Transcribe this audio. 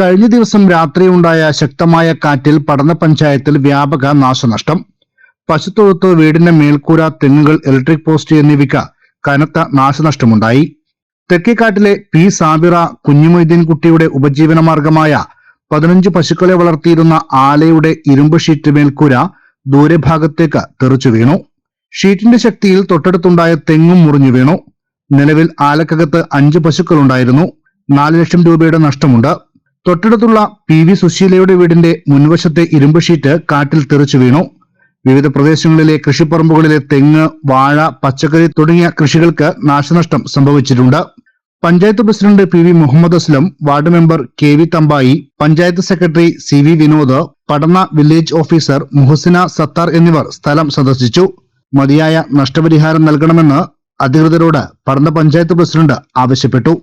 കഴിഞ്ഞ ദിവസം രാത്രിയുണ്ടായ ശക്തമായ കാറ്റിൽ പടന്ന പഞ്ചായത്തിൽ വ്യാപക നാശനഷ്ടം. പശുത്തൊഴുത്ത് വീടിന്റെ മേൽക്കൂര തെങ്ങുകൾ ഇലക്ട്രിക് പോസ്റ്റ് എന്നിവയ്ക്ക് കനത്ത നാശനഷ്ടമുണ്ടായി. തെക്കേക്കാട്ടിലെ പി സാബിറ കുഞ്ഞുമൊയ്തീൻ കുട്ടിയുടെ ഉപജീവന മാർഗമായ പതിനഞ്ച് പശുക്കളെ വളർത്തിയിരുന്ന ആലയുടെ ഇരുമ്പ് ഷീറ്റ് മേൽക്കൂര ദൂരഭാഗത്തേക്ക് തെറിച്ചു വീണു. ഷീറ്റിന്റെ ശക്തിയിൽ തൊട്ടടുത്തുണ്ടായ തെങ്ങും മുറിഞ്ഞു വീണു. നിലവിൽ ആലക്കകത്ത് അഞ്ച് പശുക്കളുണ്ടായിരുന്നു. നാല് ലക്ഷം രൂപയുടെ നഷ്ടമുണ്ട്. തൊട്ടടുത്തുള്ള പി വി സുശീലയുടെ വീടിന്റെ മുൻവശത്തെ ഇരുമ്പ് ഷീറ്റ് കാട്ടിൽ തെറിച്ചു വീണു. വിവിധ പ്രദേശങ്ങളിലെ കൃഷിപ്പറമ്പുകളിലെ തെങ്ങ് വാഴ പച്ചക്കറി തുടങ്ങിയ കൃഷികൾക്ക് നാശനഷ്ടം സംഭവിച്ചിട്ടുണ്ട്. Panchayat president P V Muhammad Aslam ward member K V Thampayi panchayat secretary C V Vinod Padanna village officer Muhasina Sathar എന്നിവർ സ്ഥലം സന്ദർശിച്ചു. മതിയായ നഷ്ടപരിഹാരം നൽകണമെന്ന് അധികൃതരോട് പടന്ന പഞ്ചായത്ത് പ്രസിഡന്റ് ആവശ്യപ്പെട്ടു.